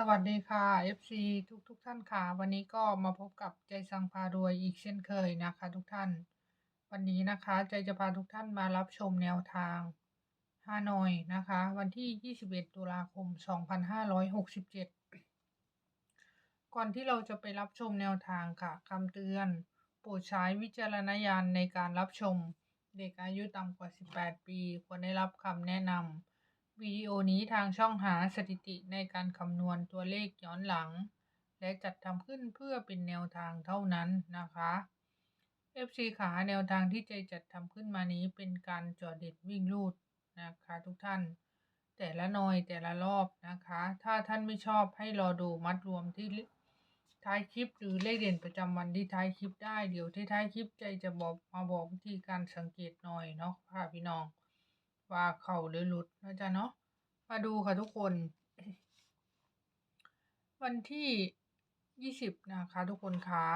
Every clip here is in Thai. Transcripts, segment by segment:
สวัสดีค่ะ FC ทุกทุกท่านค่ะ วันนี้ก็มาพบกับใจสังพารวยอีกเช่นเคยนะคะ ทุกท่าน วันนี้นะคะใจจะพาทุกท่านมารับชมแนวทางฮานอยนะคะ วันที่ 21 ตุลาคม 2567 ก่อนที่เราจะไปรับชมแนวทางค่ะคำเตือน โปรดใช้วิจารณญาณในการรับชม เด็กอายุต่ำกว่า 18 ปี ควรได้รับคำแนะนำ วิดีโอนี้ทางช่องหาสถิติในการคำนวณตัวเลขย้อนหลัง และจัดทำขึ้นเพื่อเป็นแนวทางเท่านั้นนะคะ FC ขาแนวทางที่ใจจัดทำขึ้นมานี้เป็นการจอดเด็ดวิ่งลูดนะคะทุกท่าน แต่ละหน่อยแต่ละรอบนะคะ ถ้าท่านไม่ชอบให้รอดูมัดรวมที่ท้ายคลิปหรือเลขเด่นประจำวันที่ท้ายคลิปได้เดี๋ยวที่ท้ายคลิปใจจะบอกมาบอกวิธีการสังเกตหน่อยเนาะค่ะพี่น้อง ว่าเข่าหรือหลุดนะจ๊ะเนาะมาดูค่ะทุกคน วันที่ยี่สิบนะคะ ทุกคนคะ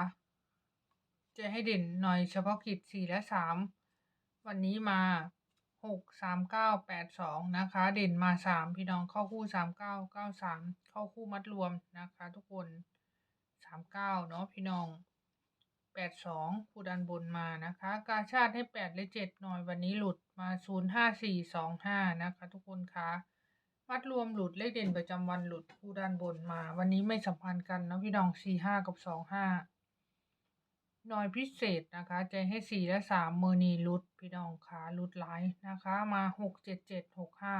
จะให้เด่นหน่อยเฉพาะกิจสี่และสามวันนี้มาหกสามเก้าแปดสองนะคะ เด่นมาสามพี่น้องเข้าคู่สามเก้าเก้าสามเข้าคู่มัดรวมนะคะ ทุกคนสามเก้าเนาะพี่น้อง แปดสองคูดันบนมานะคะ กาชาติให้แปดและเจ็ดหน่อยวันนี้หลุดมาศูนย์ห้าสี่สองห้านะคะ ทุกคนคะมัดรวมหลุดเลขเด่นประจำวันหลุดคูด้านบนมา วันนี้ไม่สัมพันธ์กันเนาะพี่น้องสี่ห้ากับสองห้าหน่อยพิเศษนะคะ ใจให้สี่และสามเมอร์นีลุดพี่น้องขาลุดหลายนะคะ มาหกเจ็ดเจ็ดหกห้า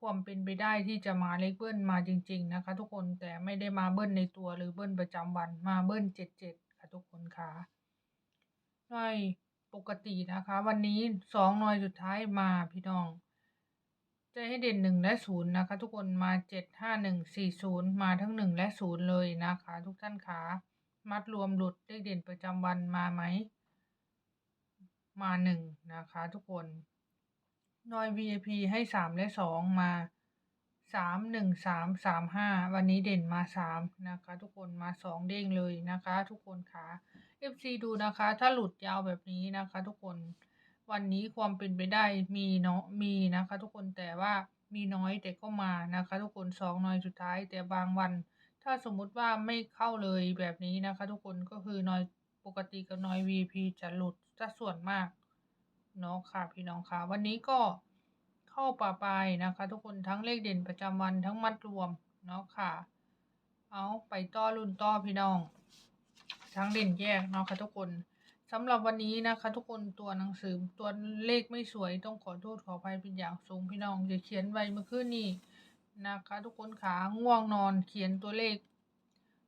ความเป็นไปได้ที่จะมาเลขเบิ้ลมาจริง ๆ นะคะ ทุกคนแต่ไม่ได้มาเบิ้ลในตัวหรือเบิ้ลประจำวันมาเบิ้ลเจ็ดเจ็ด ค่ะทุกคนค่ะหน่อยปกตินะคะ วันนี้สองหน่อยสุดท้ายมาพี่น้องใจให้เด่นหนึ่งและศูนย์นะคะ ทุกคนมาเจ็ดห้าหนึ่งสี่ศูนย์มาทั้งหนึ่งและศูนย์เลยนะคะ ทุกท่านคะมัดรวมหลุดเลขเด่นประจำวันมาไหม มาหนึ่งนะคะ ทุกคนนอย VIP ให้สามและสองมา สามหนึ่งสามสามห้าวันนี้เด่นมาสามนะคะ ทุกคนมาสองเด้งเลยนะคะ ทุกคนคะ FC ดูนะคะ ถ้าหลุดยาวแบบนี้นะคะ ทุกคนวันนี้ความเป็นไปได้มีเนาะมีนะคะ ทุกคนแต่ว่ามีน้อยแต่ก็มานะคะ ทุกคนสองน้อยสุดท้าย แต่บางวัน ถ้าสมมุติว่าไม่เข้าเลยแบบนี้นะคะ ทุกคนก็คือน้อยปกติกับน้อย VP จะหลุดจะส่วนมากเนาะค่ะพี่น้องค่ะ วันนี้ก็ เข้าป่าปลายนะคะ ทุกคนทั้งเลขเด่นประจำวันทั้งมัดรวมเนาะค่ะ เอาไปต่อรุ่นต่อพี่น้อง ทั้งเด่นแยกเนาะค่ะทุกคนสำหรับวันนี้นะคะ ทุกคนตัวหนังสือตัวเลขไม่สวยต้องขอโทษขออภัยเป็นอย่างสูงพี่น้องจะเขียนไว้เมื่อคืนนี้นะคะ ทุกคนขาง่วงนอนเขียนตัวเลข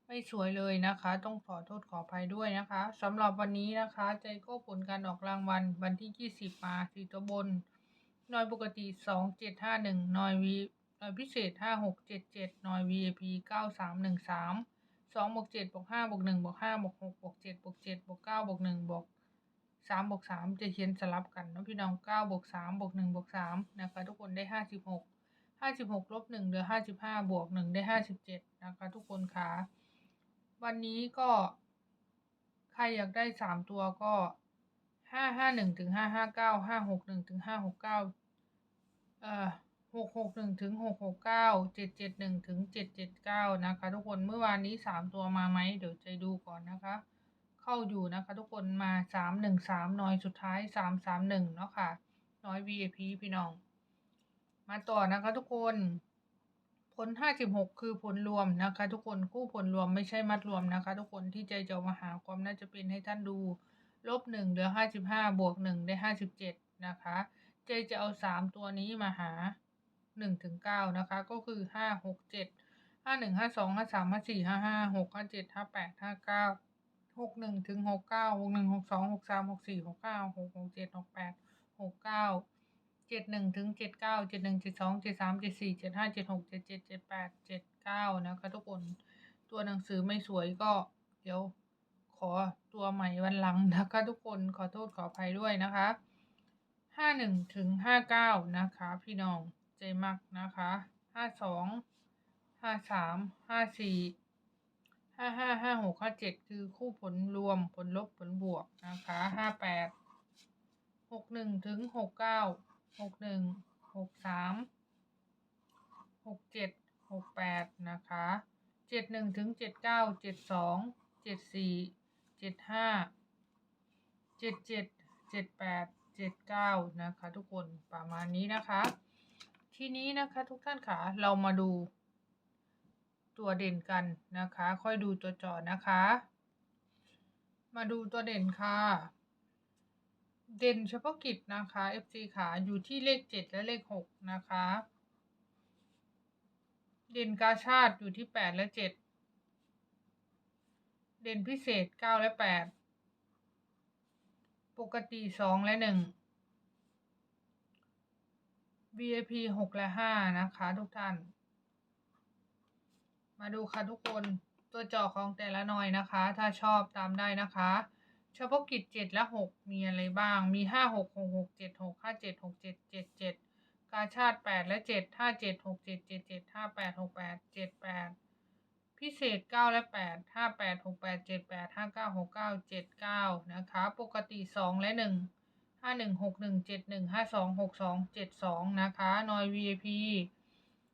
ไม่สวยเลยนะคะ ต้องขอโทษขออภัยด้วยนะคะสำหรับวันนี้นะคะ ใจก็ผลการออกรางวัลวันที่ 20มาสี่ตัวบน หน่วยปกติ2751หน่วยวีหน่วยพิเศษ5677หน่วย VIP 9313 2บวก7บวก5บวก1บวก5บวก6บวก7บวก7บวก9บวก1บวก3บวก3จะเขียนสลับกันนะพี่น้อง9บวก3บวก1บวก3นะคะทุกคนได้56 56ลบ1เหลือ55บวก1ได้57นะคะทุกคนค่ะวันนี้ก็ ใครอยากได้สามตัวก็ห้าห้าหนึ่งถึงห้าห้าเก้าห้าหกหนึ่งถึงห้าหกเก้า เอ่อหกหกหนึ่งถึงหกหกเก้าเจ็ดเจ็ดหนึ่งถึงเจ็ดเจ็ดเก้านะคะ ทุกคนเมื่อวานนี้สามตัวมาไหมเดี๋ยวใจดูก่อนนะคะ เข้าอยู่นะคะ ทุกคนมาสามหนึ่งสามน้อยสุดท้ายสามสามหนึ่งเนาะค่ะ น้อย VIP พี่น้อง มาต่อนะคะ ทุกคนผล56คือผลรวมนะคะ ทุกคนคู่ผลรวมไม่ใช่มัดรวมนะคะ ทุกคนที่ใจจะมาหาความน่าจะเป็นให้ท่านดูลบ1เหลือ55บห้าบวก1ได้57นะคะ จจะเอาสามตัวนี้มาหาหนึ่งถึงเก้านะคะ ก็คือห้าหกเจ็ดห้าหนึ่งห้าสองห้าสามห้าสี่ห้าห้าหกห้าเจ็ดห้าแปดห้าเก้าหกหนึ่งถึงหกเก้าหกหนึ่งหกสองหกสามหกสี่หกเก้าหกหกเจ็ดหกแปดหกเก้าเจ็ดหนึ่งถึงเจ็ดเก้าเจ็ดหนึ่งเจ็ดสองเจ็ดสามเจ็ดสี่เจ็ดห้าเจ็ดหกเจ็ดเจ็ดเจ็ดแปดเจ็ดเก้านะคะทุกคนตัวหนังสือไม่สวยก็เดี๋ยวขอตัวใหม่วันหลังนะคะทุกคนขอโทษขออภัยด้วยนะคะ ห้าหนึ่งถึงห้าเก้านะคะ พี่น้องใจมักนะคะห้าสองห้าสามห้าสี่ห้าห้าห้าหกห้าเจ็ดคือคู่ผลรวมผลลบผลบวกนะคะห้าแปดหกหนึ่งถึงหกเก้าหกหนึ่งหกสามหกเจ็ดหกแปดนะคะเจ็ดหนึ่งถึงเจ็ดเก้าเจ็ดสองเจ็ดสี่เจ็ดห้าเจ็ดเจ็ดเจ็ดแปด เจ็ดเก้านะคะ ทุกคนประมาณนี้นะคะ ทีนี้นะคะทุกท่านค่ะเรามาดู ตัวเด่นกันนะคะ ค่อยดูตัวจอนะคะ มาดูตัวเด่นค่ะ เด่นเฉพาะกิจนะคะ FC ขาอยู่ที่เลขเจ็ดและเลขหกนะคะ เด่นกาชาติอยู่ที่แปดและเจ็ดเด่นพิเศษเก้าและแปกติสองและหนึ่ง VIP หกและห้านะคะทุกท่าน มาดูค่ะทุกคนตัวเจาะของแต่ละหน่อยนะคะ ถ้าชอบตามได้นะคะเฉพาะกิจเจ็ดและหกมีอะไรบ้าง มีห้าหกหกหกเจ็ดหกห้าเจ็ดหกเจ็ดเจ็ดเจ็ดกาชาติแปดและเจ็ดห้าเจ็ดหกเจ็ดเจ็ดเจ็ดห้าแปดหกแปดเจ็ดแปด พิเศษเก้าและแปดห้าแปดหกแปดเจ็ดแปดห้าเก้าหกเก้าเจ็ดเก้านะคะ ปกติสองและหนึ่งห้าหนึ่งหกหนึ่งเจ็ดหนึ่งห้าสองหกสองเจ็ดสองนะคะ นอย VIP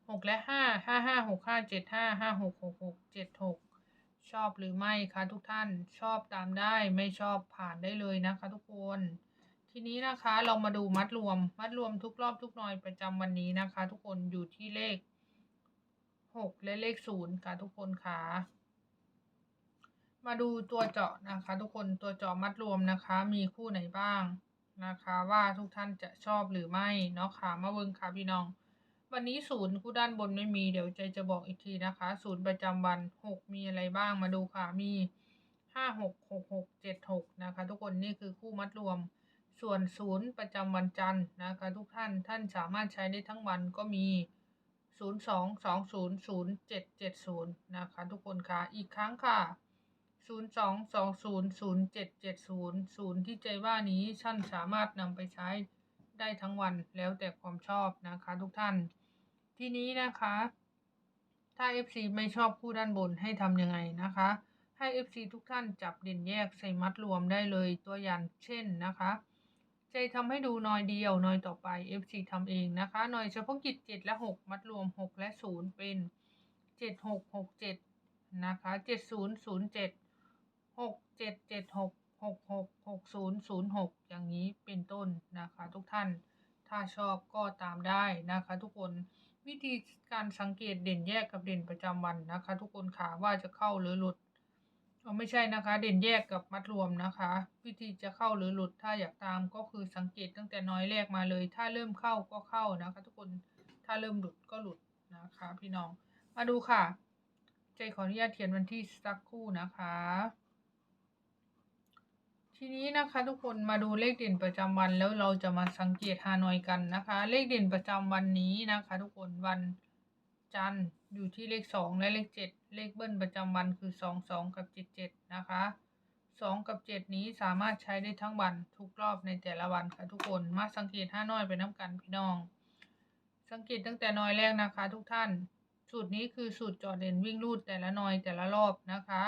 หกและห้าห้าห้าหกห้าเจ็ดห้าห้าหกหกหกเจ็ดหกชอบหรือไม่คะทุกท่านชอบตามได้ไม่ชอบผ่านได้เลยนะคะทุกคน ทีนี้นะคะเรามาดูมัดรวม มัดรวมทุกรอบทุกนอยประจำวันนี้นะคะ ทุกคนอยู่ที่เลข หกและเลขศูนย์ค่ะทุกคนค่ะ มาดูตัวเจาะนะคะ ทุกคนตัวเจาะมัดรวมนะคะ มีคู่ไหนบ้างนะคะ ว่าทุกท่านจะชอบหรือไม่เนาะค่ะมาเบิ่งค่ะพี่น้อง วันนี้ศูนย์คู่ด้านบนไม่มีเดี๋ยวใจจะบอกอีกทีนะคะศูนย์ประจำวันหกมีอะไรบ้างมาดูค่ะมีห้าหกหกหกเจ็ดหกนะคะ ทุกคนนี่คือคู่มัดรวมส่วนศูนย์ประจำวันจันทร์นะคะ ทุกท่านท่านสามารถใช้ได้ทั้งวันก็มี ศูนย์สองสองศูนย์ศูนย์เจ็ดเจ็ดศูนย์นะคะทุกคนค่ะ อีกครั้งค่ะศูนย์สองสองศูนย์ศูนย์เจ็ดเจ็ดศูนย์ศูนย์ที่ใจว่านี้ท่านสามารถนำไปใช้ได้ทั้งวันแล้วแต่ความชอบนะคะทุกท่าน ทีนี้นะคะ ถ้า FC ไม่ชอบคู่ด้านบนให้ทำยังไงนะคะ ให้ FC ทุกท่านจับเด่นแยกใส่มัดรวมได้เลยตัวอย่างเช่นนะคะ ใจทำให้ดูหน่อยเดียวหน่อยต่อไป FC ทำเองนะคะหน่อยเฉพาะกิจ 7 และ 6 มัดรวม 6 และ 0 เป็น 7 6 6 7 นะคะ7 0 0 7 6 7 7 6 6 6 6 0 0 6 อย่างนี้เป็นต้นนะคะ ทุกท่าน ถ้าชอบก็ตามได้นะคะ ทุกคนวิธีการสังเกตเด่นแยกกับเด่นประจำวันนะคะ ทุกคนค่ะว่าจะเข้าหรือหลุด เอาไม่ใช่นะคะ เด่นแยกกับมัดรวมนะคะ วิธีจะเข้าหรือหลุดถ้าอยากตามก็คือสังเกตตั้งแต่น้อยแรกมาเลย ถ้าเริ่มเข้าก็เข้านะคะ ทุกคนถ้าเริ่มหลุดก็หลุดนะคะ พี่น้องมาดูค่ะ ใจขออนุญาตเขียนวันที่สักคู่นะคะ ทีนี้นะคะทุกคนมาดูเลขเด่นประจำวันแล้วเราจะมาสังเกตฮานอยกันนะคะ เลขเด่นประจำวันนี้นะคะ ทุกคนวัน จันทร์อยู่ที่เลขสองและเลขเจ็ดเลขเบิ้ลประจำวันคือสองสองกับเจ็ดเจ็ดนะคะสองกับเจ็ดนี้สามารถใช้ได้ทั้งวันทุกรอบในแต่ละวันค่ะทุกคน มาสังเกตห้าน้อยไปน้ำกันพี่น้อง สังเกตตั้งแต่น้อยแรกนะคะ ทุกท่าน สูตรนี้คือสูตรจอดเด่นวิ่งรูดแต่ละน้อยแต่ละรอบนะคะ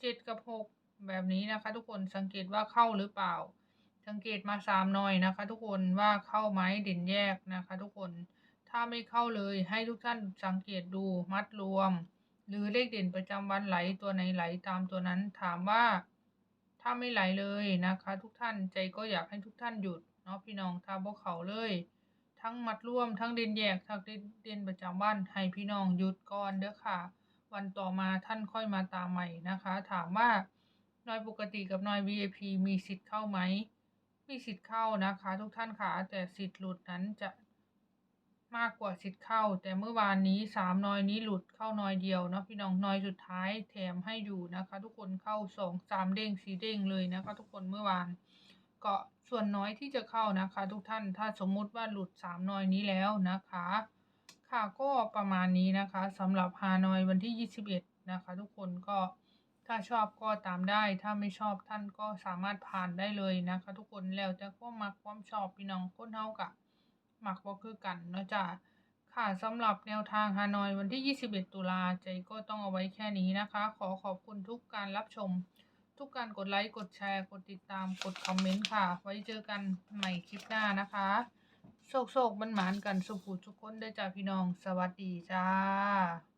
เจ็ดกับหกแบบนี้นะคะ ทุกคน สังเกตว่าเข้าหรือเปล่า สังเกตมาสามน่อยนะคะ ทุกคนว่าเข้าไหมเด่นแยกนะคะ ทุกคน ถ้าไม่เข้าเลยให้ทุกท่านสังเกตดูมัดรวม หรือเลขเด่นประจำวันไหลตัวไหนไหลตามตัวนั้นถามว่า ถ้าไม่ไหลเลยนะคะ ทุกท่านใจก็อยากให้ทุกท่านหยุดเนาะพี่น้องถ้าบ่เขาเลย ทั้งมัดรวมทั้งเด่นแยกทั้งเด่นประจำวันให้พี่น้องหยุดก่อนเด้อค่ะ วันต่อมาท่านค่อยมาตามใหม่นะคะ ถามว่าน้อยปกติกับน้อย VIP มีสิทธิ์เข้าไหมมีสิทธิ์เข้านะคะทุกท่านค่ะแต่สิทธิ์หลุดนั้นจะ มากกว่าสิทธิ์เข้า แต่เมื่อวานนี้สามนอยนี้หลุดเข้านอยเดียวนะพี่น้องนอยสุดท้ายแถมให้อยู่นะคะ ทุกคนเข้าสองสามเด้งสี่เด้งเลยนะคะทุกคนเมื่อวานก็ส่วนน้อยที่จะเข้านะคะ ทุกท่านถ้าสมมุติว่าหลุดสามนอยนี้แล้วนะคะ ค่ะก็ประมาณนี้นะคะสำหรับฮานอยวันที่21นะคะ ทุกคนก็ถ้าชอบก็ตามได้ ถ้าไม่ชอบท่านก็สามารถผ่านได้เลยนะคะ ทุกคนแล้วแต่ความมักความชอบพี่น้องคนเฮาก หมักบ่คือกันเนาะจ้ะค่ะสำหรับแนวทางฮานอยวันที่ 21 ตุลาใจก็ต้องเอาไว้แค่นี้นะคะ ขอขอบคุณทุกการรับชม ทุกการกดไลค์กดแชร์ กดติดตามกดคอมเมนต์ค่ะ ไว้เจอกันใหม่คลิปหน้านะคะโศกโศกมันหมานกันสุขุทุกคนได้จ้าพี่น้อง สวัสดีจ้า